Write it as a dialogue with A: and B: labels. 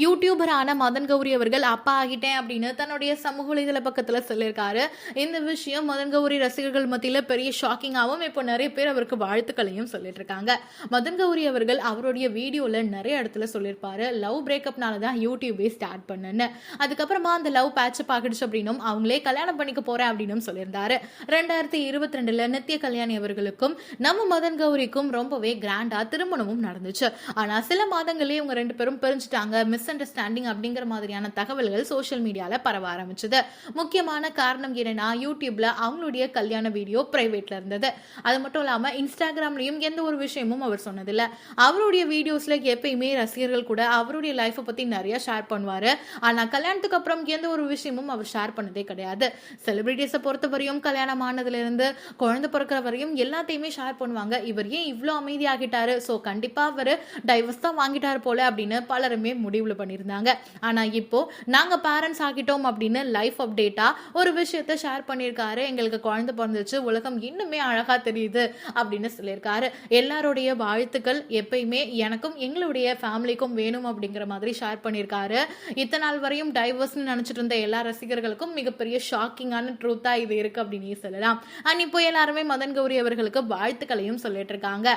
A: யூடியூபரான மதன் கௌரி அவர்கள் அப்பா ஆகிட்டேன் அப்படின்னு தன்னுடைய சமூக வலைதள பக்கத்தில் சொல்லியிருக்காரு. இந்த விஷயம் மதன் கௌரி ரசிகர்கள் மத்தியில் பெரிய ஷாக்கிங்காகவும் இப்போ நிறைய பேர் அவருக்கு வாழ்த்துக்களையும் சொல்லிட்டு இருக்காங்க மதன் கௌரி அவர்கள் அவருடைய வீடியோவில் நிறைய இடத்துல சொல்லியிருப்பாரு. லவ் பிரேக்கப்னால தான் யூடியூபே ஸ்டார்ட் பண்ணுன்னு. அதுக்கப்புறமா அந்த லவ் பேட்சப் ஆகிடுச்சு அப்படின்னும் அவங்களே கல்யாணம் பண்ணிக்க போறேன் அப்படின்னு சொல்லியிருந்தாரு. ரெண்டாயிரத்தி இருபத்தி ரெண்டுல நித்ய கல்யாணி அவர்களுக்கும் நம்ம மதன் கௌரிக்கும் ரொம்பவே கிராண்டா திருமணமும் நடந்துச்சு. ஆனால் சில மாதங்களே இவங்க ரெண்டு பேரும் பிரிஞ்சுட்டாங்க. மிஸ் அண்டர்ஸ்டாண்டிங் அப்படிங்கிற மாதிரியான தகவல்கள் சோஷியல் மீடியாவில் பரவ ஆரம்பிச்சது. முக்கியமான காரணம் என்னன்னா யூடியூப்ல அவங்களுடைய கல்யாண வீடியோ பிரைவேட்ல இருந்தது. அது மட்டும் இல்லாமல் இன்ஸ்டாகிராம்லையும் எந்த ஒரு விஷயமும் அவர் சொன்னதில்லை. அவருடைய வீடியோஸில் எப்பயுமே ரசிகர்கள் கூட அவருடைய லைஃப்பை பற்றி நிறைய ஷேர் பண்ணுவார். ஆனால் கல்யாணத்துக்கு அப்புறம் எந்த ஒரு விஷயமும் அவர் ஷேர் பண்ணதே கிடையாது. செலிபிரிட்டிஸை பொறுத்தவரையும் கல்யாணம் ஆனதுலேருந்து குழந்தை பிறக்கிற வரையும் எல்லாத்தையுமே ஷேர் பண்ணுவாங்க. இவர் ஏன் இவ்வளோ அமைதியாகிட்டாரு? ஸோ கண்டிப்பாக அவர் டைவர்ஸ் தான் வாங்கிட்டார் போல அப்படின்னு பலருமே முடிவில் பண்ணியிருந்தாங்க. ஆனா இப்போ நாங்க பேரண்ட்ஸ் ஆகிட்டோம் அப்படின்னு லைஃப் அப்டேட்டா ஒரு விஷயத்த ஷேர் பண்ணியிருக்காரு. எங்களுக்கு குழந்தை பிறந்துச்சு உலகம் இன்னுமே அழகா தெரியுது அப்படின்னு சொல்லியிருக்காரு. எல்லாருடைய வாழ்த்துக்கள் எப்பயுமே எனக்கும் எங்களுடைய ஃபேமிலிக்கும் வேணும் அப்படிங்கிற மாதிரி ஷேர் பண்ணியிருக்காரு. இத்தனை நாள் வரையும் டைவர்ஸ்னு நினைச்சிட்டு இருந்த எல்லா ரசிகர்களுக்கும் மிகப்பெரிய ஷாக்கிங்கான ட்ரூத்தா இது இருக்கு அப்படின்னு சொல்லலாம். அண்ட் இப்போ எல்லாருமே மதன் கௌரி அவர்களுக்கு வாழ்த்துக்களையும் சொல்லிட்டு இருக்காங்க.